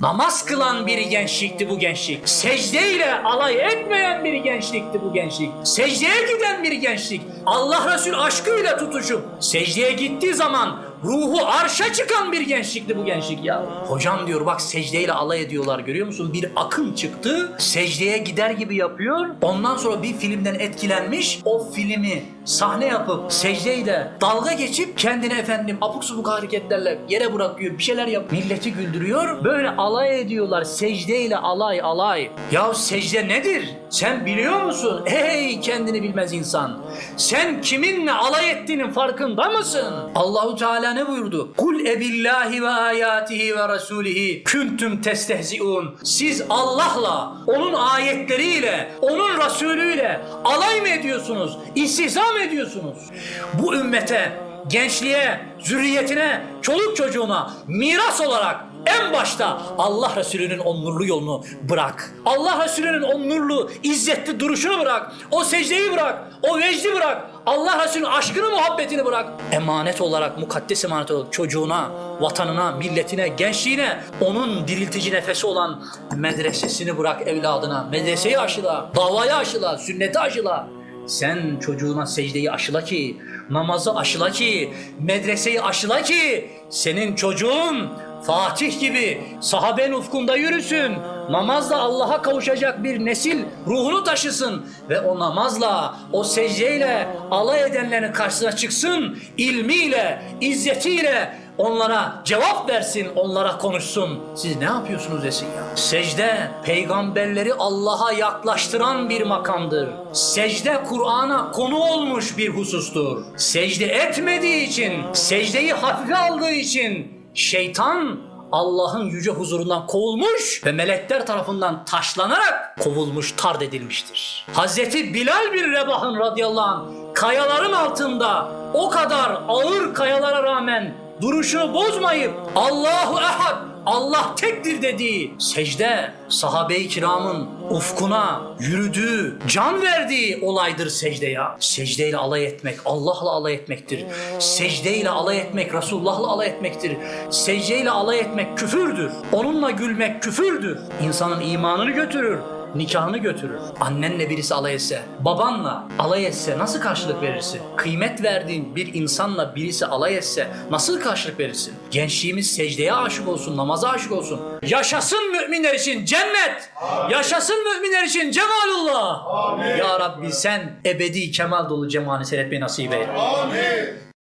Namaz kılan bir gençlikti bu gençlik. Secdeyle alay etmeyen bir gençlikti bu gençlik. Secdeye giden bir gençlik. Allah Resul aşkıyla tutuşup secdeye gittiği zaman ruhu arşa çıkan bir gençlikti bu gençlik ya. Hocam diyor bak secdeyle alay ediyorlar görüyor musun? Bir akım çıktı. Secdeye gider gibi yapıyor. Ondan sonra bir filmden etkilenmiş. O filmi sahne yapıp secdeyle dalga geçip kendine efendim apuk subuk hareketlerle yere bırakıyor. Bir şeyler yap. Milleti güldürüyor. Böyle alay ediyorlar. Secdeyle alay alay. Ya secde nedir? Sen biliyor musun? Ey kendini bilmez insan. Sen kiminle alay ettiğinin farkında mısın? Allahu Teala ne buyurdu? Kul ebillahi ve ayatihi ve rasulihi kuntum testehziun. Siz Allah'la, onun ayetleriyle, onun Resulüyle alay mı ediyorsunuz? İstihza mı ediyorsunuz? Bu ümmete, gençliğe, zürriyetine, çoluk çocuğuna miras olarak en başta Allah Resulü'nün o nurlu yolunu bırak. Allah Resulü'nün o nurlu, izzetli duruşunu bırak. O secdeyi bırak. O vecdi bırak. Allah Resulü'nün aşkını, muhabbetini bırak. Emanet olarak, mukaddes emanet olarak çocuğuna, vatanına, milletine, gençliğine onun diriltici nefesi olan medresesini bırak evladına. Medreseyi aşıla, davayı aşıla, sünneti aşıla. Sen çocuğuna secdeyi aşıla ki, namazı aşıla ki, medreseyi aşıla ki senin çocuğun Fatih gibi sahabenin ufkunda yürüsün. Namazla Allah'a kavuşacak bir nesil ruhunu taşısın ve o namazla, o secdeyle alay edenlerin karşısına çıksın. ilmiyle, izzetiyle onlara cevap versin, onlara konuşsun. Siz ne yapıyorsunuz desin ya? Secde peygamberleri Allah'a yaklaştıran bir makamdır. Secde Kur'an'a konu olmuş bir husustur. Secde etmediği için, secdeyi hafife aldığı için şeytan Allah'ın yüce huzurundan kovulmuş ve melekler tarafından taşlanarak kovulmuş, tard edilmiştir. Hazreti Bilal bin Rebah'ın radıyallahu anh kayaların altında o kadar ağır kayalara rağmen duruşunu bozmayıp Allahu Ehad Allah tektir dediği secde sahabe-i kiramın ufkuna yürüdüğü, can verdiği olaydır secde ya. Secdeyle alay etmek Allah'la alay etmektir. Secdeyle alay etmek Resulullah'la alay etmektir. Secdeyle alay etmek küfürdür. Onunla gülmek küfürdür. İnsanın imanını götürür nikahını götürür. Annenle birisi alay etse, babanla alay etse nasıl karşılık verirsin? Kıymet verdiğin bir insanla birisi alay etse nasıl karşılık verirsin? Gençliğimiz secdeye aşık olsun, namaza aşık olsun. Yaşasın müminler için cennet! Yaşasın müminler için cemalullah! Ya Rabbi sen ebedi kemal dolu cemali seyretmeyi nasip eyle. Amin.